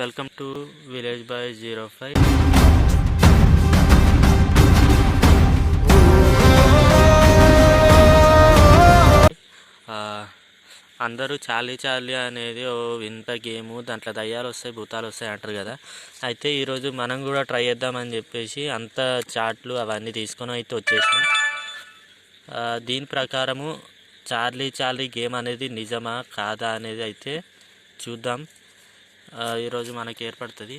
Welcome to village boy zero five. అందరూ చాలీ చాలీ అనేది ఓ వింత గేము. దాంట్లో దయ్యాలు వస్తాయి భూతాలు వస్తాయి అంటారు కదా. అయితే ఈరోజు మనం కూడా ట్రై చేద్దామని చెప్పేసి అంత చాట్లు అవన్నీ తీసుకొని అయితే వచ్చేసాం దీని ప్రకారము చార్లీ చార్లీ గేమ్ అనేది నిజమా కాదా అనేది అయితే చూద్దాం. ఈరోజు మనకి ఏర్పడుతుంది.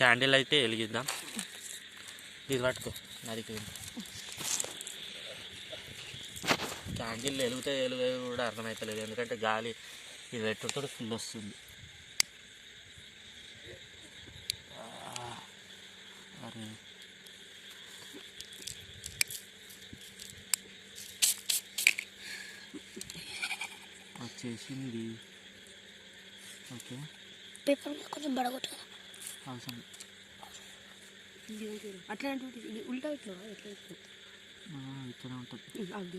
క్యాండిల్ అయితే వెలిగిద్దాం. ఇది పట్టుకో నరికి క్యాండిల్ వెలుగుతే వెలుగు కూడా అర్థమవుతలేదు ఎందుకంటే గాలి ఇది పెట్టుతో ఫుల్ వస్తుంది. అరే. వచ్చేసింది. ఓకే. పేపర్ కొంచెం బడగొట్టు. అవసరం. అట్లా ఇది ఉల్టా ఇట్లా ఎట్లా ఇక్కడ ఉంటుంది. అది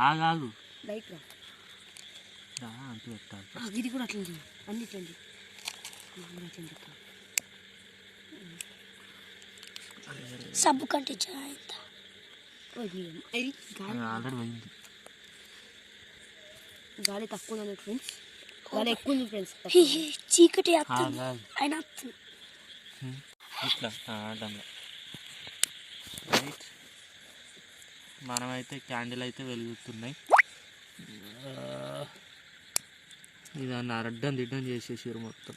ఆగాగు లైట్ రా. దా అంటూ పెట్టాలి ఆ, ఇది కూడా అట్లా అన్ని ఇట్లా సబ్బు కంటే గాలి. ఆల్రెడీ పోయింది. గాలి తక్కువ ఫ్రెండ్స్. గాలి ఎక్కువ ఉంది ఫ్రెండ్స్ చీకటి ఆగాగు అయినా ఇట్లా ఆడంలో రైట్ మనమైతే క్యాండిల్ అయితే వెలుగుతున్నాయి. ఇదాన్ని అడ్డం దిడ్డం చేసేసారు మొత్తం.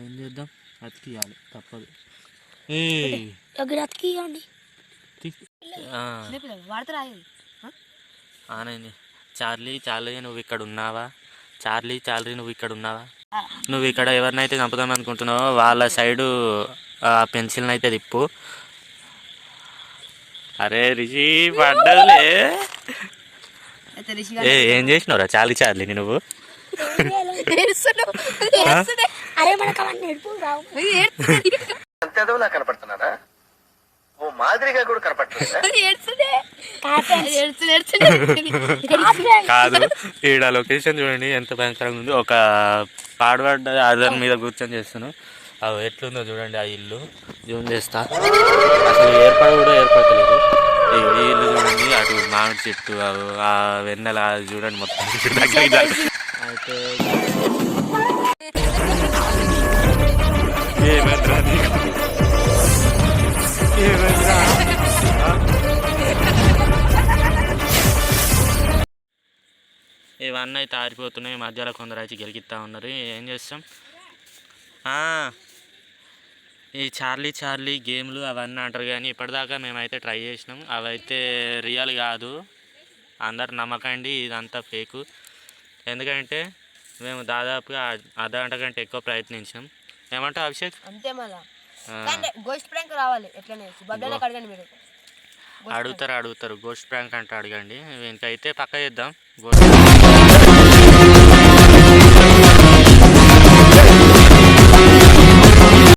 ఏం చేద్దాం? అతికియాలి తప్పదు. ఏ అతికియండి. చార్లీ చార్లీ నువ్వు ఇక్కడ ఉన్నావా? చార్లీ చార్లీ నువ్వు ఇక్కడ ఉన్నావా? నువ్వు ఇక్కడ ఎవరినైతే చంపుదాం అనుకుంటున్నావో వాళ్ళ సైడు ఆ పెన్సిల్ని అయితే తిప్పు. అరే రిషి పడ్డలే ఏ ఏం చేసినావురా చార్లీ చార్లీ నువ్వు? కనపడుతున్నారా? ఓ మాదిరిగా కూడా కనపడుతుందా కాదు ఈడ లొకేషన్ చూడండి ఎంత భయంకరంగా ఉంది. ఒక పాడుబడ్డ ఆధార్ మీద కూర్చొని చేస్తాను అవి ఎట్లుందో చూడండి ఆ ఇల్లు. జూమ్ చేస్తా. అసలు ఏర్పడ కూడా ఏర్పడలేదు ఈ ఇల్లు చూడండి అటు మామిడి చెట్టు ఆ వెన్నెల చూడండి మొత్తం. అయితే ఇవన్నీ అయితే ఆరిపోతున్నాయి. మధ్యలో కొందరు అయితే గెలిగిస్తూ ఉన్నారు. ఏం చేస్తాం? ఈ చార్లీ చార్లీ గేమ్లు అవన్నీ అంటారు కానీ ఇప్పటిదాకా మేమైతే ట్రై చేసినాం. అవైతే రియల్ కాదు. అందరు నమ్మకండి ఇదంతా ఫేకు. ఎందుకంటే మేము దాదాపుగా అర్ధ గంట కంటే ఎక్కువ ప్రయత్నించాం ఏమంటావు అభిషేక్? అంతే మళ్ళా. గోస్ట్ ప్రాంక్ రావాలి. ఎట్లనే? బద్దలు అడగండి మీరు. అడుగుతారు అడుగుతారు. గోస్ట్ ప్రాంక్ అంటే అడగండి. ఇంకైతే పక్క చేద్దాం. గోస్ట్